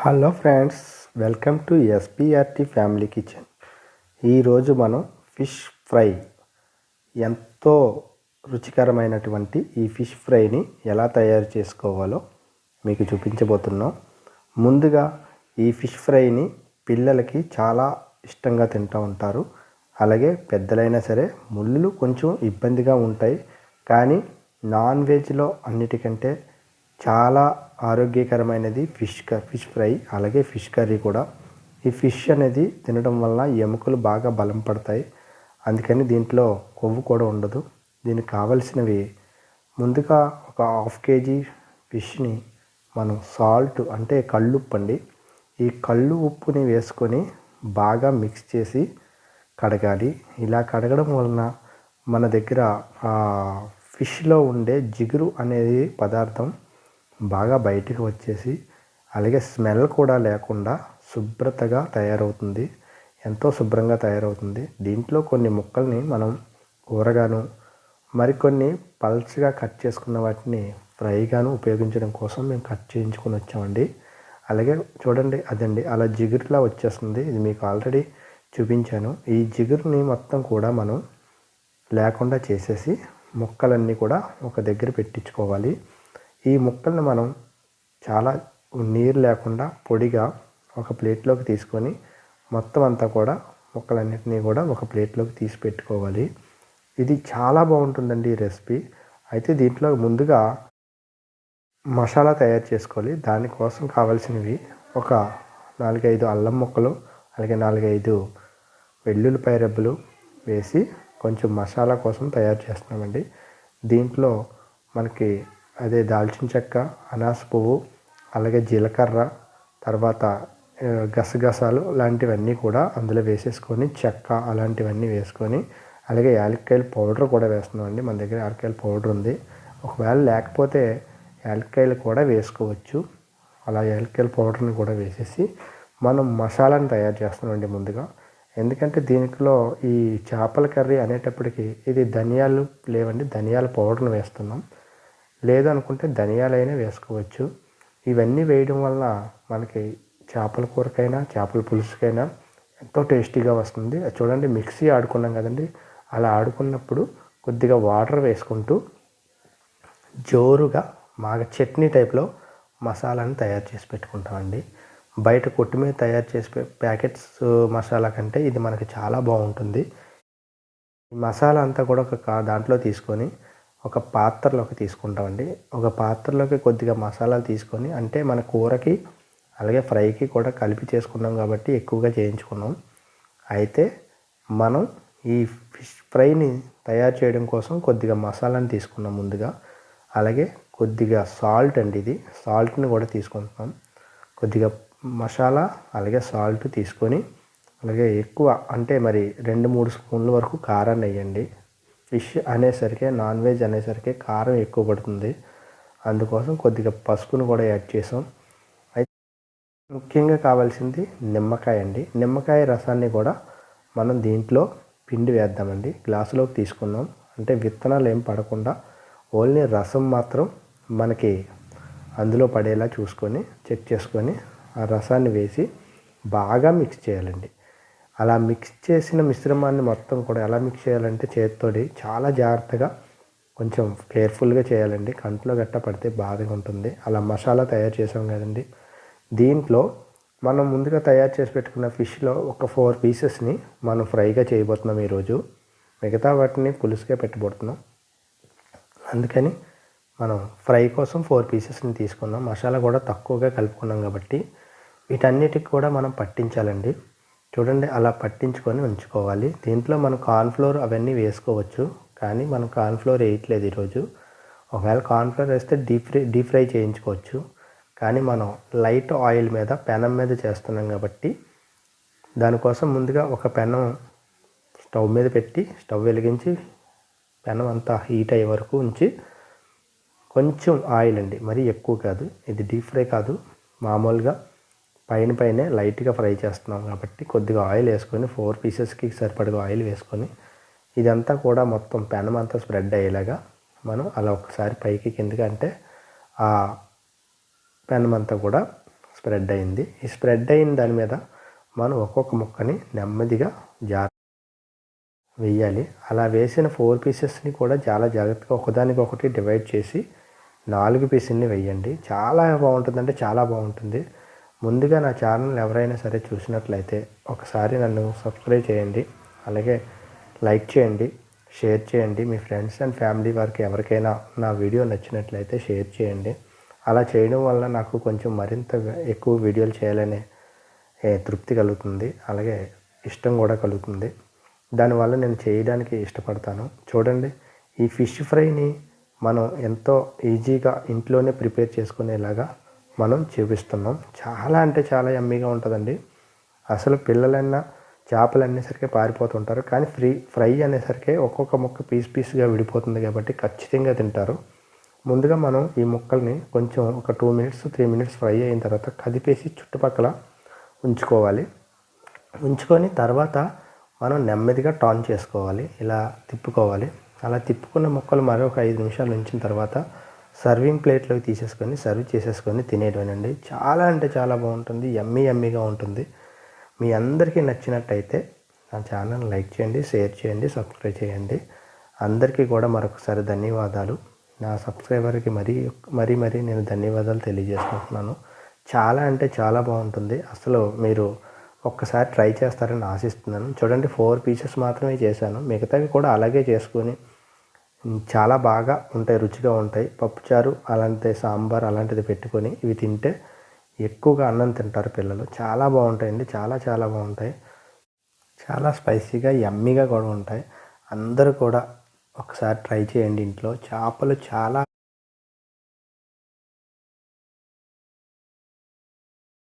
Hello friends welcome to SPRT family kitchen. ఈరోజు మనం fish fry ఎంతో రుచికరమైనటువంటి ఈ ఫిష్ ఫ్రైని ఎలా తయారు చేసుకోవాలో మీకు చూపించబోతున్నాం. ముందుగా ఈ ఫిష్ ఫ్రైని పిల్లలకి చాలా ఇష్టంగా తింటూ ఉంటారు. అలాగే పెద్దలైనా సరే ముళ్ళు కొంచెం ఇబ్బందిగా ఉంటాయి. కానీ నాన్ వెజ్లో అన్నిటికంటే చాలా ఆరోగ్యకరమైనది ఫిష్ క ఫిష్ ఫ్రై అలాగే ఫిష్ కర్రీ కూడా. ఈ ఫిష్ అనేది తినడం వల్ల ఎముకలు బాగా బలం పడతాయి. అందుకని దీంట్లో కొవ్వు కూడా ఉండదు. దీనికి కావలసినవి ముందుగా ఒక హాఫ్ కేజీ ఫిష్ని మనం సాల్ట్ అంటే కళ్ళుప్పు అండి. ఈ కళ్ళు ఉప్పుని వేసుకొని బాగా మిక్స్ చేసి కడగాలి. ఇలా కడగడం వలన మన దగ్గర ఫిష్లో ఉండే జిగురు అనేది పదార్థం బాగా బయటికి వచ్చేసి అలాగే స్మెల్ కూడా లేకుండా శుభ్రతగా తయారవుతుంది. ఎంతో శుభ్రంగా తయారవుతుంది. దీంట్లో కొన్ని ముక్కల్ని మనం కూరగాను మరికొన్ని పల్స్గా కట్ చేసుకున్న వాటిని ఫ్రైగాను ఉపయోగించడం కోసం మేము కట్ చేయించుకొని వచ్చామండి. అలాగే చూడండి అదండి అలా జిగురులా వచ్చేస్తుంది. ఇది మీకు ఆల్రెడీ చూపించాను. ఈ జిగురుని మొత్తం కూడా మనం లేకుండా చేసేసి ముక్కలన్నీ కూడా ఒక దగ్గర పెట్టించుకోవాలి. ఈ ముక్కల్ని మనం చాలా నీరు లేకుండా పొడిగా ఒక ప్లేట్లోకి తీసుకొని మొత్తం అంతా కూడా ముక్కలన్నింటినీ కూడా ఒక ప్లేట్లోకి తీసి పెట్టుకోవాలి. ఇది చాలా బాగుంటుందండి ఈ రెసిపీ. అయితే దీంట్లో ముందుగా మసాలా తయారు చేసుకోవాలి. దానికోసం కావాల్సినవి ఒక నాలుగైదు అల్లం ముక్కలు అలాగే నాలుగైదు వెల్లుల్లిపాయ రెబ్బలు వేసి కొంచెం మసాలా కోసం తయారు చేస్తున్నామండి. దీంట్లో మనకి అదే దాల్చిన చెక్క అనాస పువ్వు అలాగే జీలకర్ర తర్వాత గసగసాలు లాంటివన్నీ కూడా అందులో వేసేసుకొని చెక్క అలాంటివన్నీ వేసుకొని అలాగే యాలక్కాయల పౌడర్ కూడా వేస్తున్నామండి. మన దగ్గర యాలక్కాయల పౌడర్ ఉంది. ఒకవేళ లేకపోతే యాలక్కాయలు కూడా వేసుకోవచ్చు. అలా యాలక్కాయల పౌడర్ని కూడా వేసేసి మనం మసాలాని తయారు చేస్తున్నామండి ముందుగా. ఎందుకంటే దీనిలో ఈ చేపల కర్రీ అనేటప్పటికి ఇది ధనియాలు లేవండి ధనియాల పౌడర్ని వేస్తున్నాం. లేదనుకుంటే ధనియాలైనా వేసుకోవచ్చు. ఇవన్నీ వేయడం వల్ల మనకి చేపల కూరకైనా చేపల పులుసుకైనా ఎంతో టేస్టీగా వస్తుంది. చూడండి మిక్సీ ఆడుకున్నాం కదండి. అలా ఆడుకున్నప్పుడు కొద్దిగా వాటర్ వేసుకుంటూ జోరుగా మాకు చట్నీ టైప్లో మసాలాని తయారు చేసి పెట్టుకుంటామండి. బయట కొట్టు మీద తయారు చేసి ప్యాకెట్స్ మసాలా కంటే ఇది మనకి చాలా బాగుంటుంది. మసాలా అంతా కూడా ఒక దాంట్లో తీసుకొని ఒక పాత్రలోకి తీసుకుంటామండి ఒక పాత్రలోకి కొద్దిగా మసాలాలు తీసుకొని అంటే మన కూరకి అలాగే ఫ్రైకి కూడా కలిపి చేసుకున్నాం కాబట్టి ఎక్కువగా చేయించుకున్నాం. అయితే మనం ఈ ఫిష్ ఫ్రైని తయారు చేయడం కోసం కొద్దిగా మసాలాని తీసుకున్నాం ముందుగా. అలాగే కొద్దిగా సాల్ట్ అండి ఇది. సాల్ట్ని కూడా తీసుకుంటున్నాం. కొద్దిగా మసాలా అలాగే సాల్ట్ తీసుకొని అలాగే ఎక్కువ అంటే మరి రెండు మూడు స్పూన్ల వరకు కారాన్ని వేయండి. ఫిష్ అనేసరికి నాన్ వెజ్ అనేసరికి కారం ఎక్కువ పడుతుంది. అందుకోసం కొద్దిగా పసుపును కూడా యాడ్ చేసాం. అయితే ముఖ్యంగా కావాల్సింది నిమ్మకాయ అండి. నిమ్మకాయ రసాన్ని కూడా మనం దీంట్లో పిండి వేద్దామండి. గ్లాసులోకి తీసుకున్నాం. అంటే విత్తనాలు ఏం పడకుండా ఓన్లీ రసం మాత్రం మనకి అందులో పడేలా చూసుకొని చెక్ చేసుకొని ఆ రసాన్ని వేసి బాగా మిక్స్ చేయాలండి. అలా మిక్స్ చేసిన మిశ్రమాన్ని మొత్తం కూడా ఎలా మిక్స్ చేయాలంటే చేతితోటి చాలా జాగ్రత్తగా కొంచెం కేర్ఫుల్గా చేయాలండి. కంట్లో గట్ట పడితే బాధగా ఉంటుంది. అలా మసాలా తయారు చేసాం కదండి. దీంట్లో మనం ముందుగా తయారు చేసి పెట్టుకున్న ఫిష్లో ఒక ఫోర్ పీసెస్ని మనం ఫ్రైగా చేయబోతున్నాం ఈరోజు. మిగతా వాటిని పులుసుగా పెట్టబోతున్నాం. అందుకని మనం ఫ్రై కోసం ఫోర్ పీసెస్ని తీసుకున్నాం. మసాలా కూడా తక్కువగా కలుపుకున్నాం కాబట్టి వీటన్నిటికి కూడా మనం పట్టించాలండి. చూడండి అలా పట్టించుకొని ఉంచుకోవాలి. దీంట్లో మనం కార్న్ఫ్లోర్ అవన్నీ వేసుకోవచ్చు కానీ మనం కార్న్ఫ్లోర్ వేయట్లేదు ఈరోజు. ఒకవేళ కార్న్ఫ్లోర్ వేస్తే డీప్ ఫ్రై డీప్ ఫ్రై చేయించుకోవచ్చు. కానీ మనం లైట్ ఆయిల్ మీద పెనం మీద చేస్తున్నాం కాబట్టి దానికోసం ముందుగా ఒక పెనం స్టవ్ మీద పెట్టి స్టవ్ వెలిగించి పెనం అంతా హీట్ అయ్యే వరకు ఉంచి కొంచెం ఆయిల్ అండి మరీ ఎక్కువ కాదు. ఇది డీప్ ఫ్రై కాదు మామూలుగా పైన పైనే లైట్గా ఫ్రై చేస్తున్నాం కాబట్టి కొద్దిగా ఆయిల్ వేసుకొని ఫోర్ పీసెస్కి సరిపడగా ఆయిల్ వేసుకొని ఇదంతా కూడా మొత్తం పెనం అంతా స్ప్రెడ్ అయ్యేలాగా మనం అలా ఒకసారి పైకి కిందకి అంటే ఆ పెనం అంతా కూడా స్ప్రెడ్ అయింది. ఈ స్ప్రెడ్ అయిన దాని మీద మనం ఒక్కొక్క ముక్కని నెమ్మదిగా జా వేయాలి. అలా వేసిన ఫోర్ పీసెస్ని కూడా చాలా జాగ్రత్తగా ఒకదానికి ఒకటి డివైడ్ చేసి నాలుగు పీసుల్ని వేయండి. చాలా బాగుంటుందంటే చాలా బాగుంటుంది. ముందుగా నా ఛానల్ ఎవరైనా సరే చూసినట్లయితే ఒకసారి నన్ను సబ్స్క్రైబ్ చేయండి. అలాగే లైక్ చేయండి షేర్ చేయండి. మీ ఫ్రెండ్స్ అండ్ ఫ్యామిలీ వారికి ఎవరికైనా నా వీడియో నచ్చినట్లయితే షేర్ చేయండి. అలా చేయడం వల్ల నాకు కొంచెం మరింత ఎక్కువ వీడియోలు చేయాలనే తృప్తి కలుగుతుంది. అలాగే ఇష్టం కూడా కలుగుతుంది. దానివల్ల నేను చేయడానికి ఇష్టపడతాను. చూడండి ఈ ఫిష్ ఫ్రైని మనం ఎంతో ఈజీగా ఇంట్లోనే ప్రిపేర్ చేసుకునేలాగా మనం చూపిస్తున్నాం. చాలా అంటే చాలా ఎమ్మీగా ఉంటుందండి. అసలు పిల్లలన్నా చేపలు అనేసరికి పారిపోతుంటారు. కానీ ఫ్రీ ఫ్రై అనేసరికి ఒక్కొక్క ముక్క పీస్ పీస్గా విడిపోతుంది కాబట్టి ఖచ్చితంగా తింటారు. ముందుగా మనం ఈ ముక్కల్ని కొంచెం ఒక two minutes three minutes fry అయిన తర్వాత కదిపేసి చుట్టుపక్కల ఉంచుకోవాలి. ఉంచుకొని తర్వాత మనం నెమ్మదిగా టర్న్ చేసుకోవాలి. ఇలా తిప్పుకోవాలి. అలా తిప్పుకున్న ముక్కలు మరొక ఐదు నిమిషాలు ఉంచిన తర్వాత సర్వింగ్ ప్లేట్లోకి తీసేసుకొని సర్వ్ చేసేసుకొని తినేయడమేనండి చాలా అంటే చాలా బాగుంటుంది. ఎమ్మీ ఎమ్మీగా ఉంటుంది. మీ అందరికీ నచ్చినట్టయితే నా ఛానల్ లైక్ చేయండి షేర్ చేయండి సబ్స్క్రైబ్ చేయండి. అందరికీ కూడా మరొకసారి ధన్యవాదాలు. నా సబ్స్క్రైబర్కి మరీ మరీ మరీ నేను ధన్యవాదాలు తెలియజేసుకుంటున్నాను. చాలా అంటే చాలా బాగుంటుంది. అసలు మీరు ఒక్కసారి ట్రై చేస్తారని ఆశిస్తున్నాను. చూడండి ఫోర్ పీసెస్ మాత్రమే చేశాను. మిగతావి కూడా అలాగే చేసుకొని చాలా బాగా ఉంటాయి రుచిగా ఉంటాయి. పప్పుచారు అలాంటి సాంబార్ అలాంటిది పెట్టుకొని ఇవి తింటే ఎక్కువగా అన్నం తింటారు పిల్లలు. చాలా బాగుంటాయండి చాలా చాలా బాగుంటాయి. చాలా స్పైసీగా యమ్మీగా కూడా ఉంటాయి. అందరూ కూడా ఒకసారి ట్రై చేయండి ఇంట్లో. చేపలు చాలా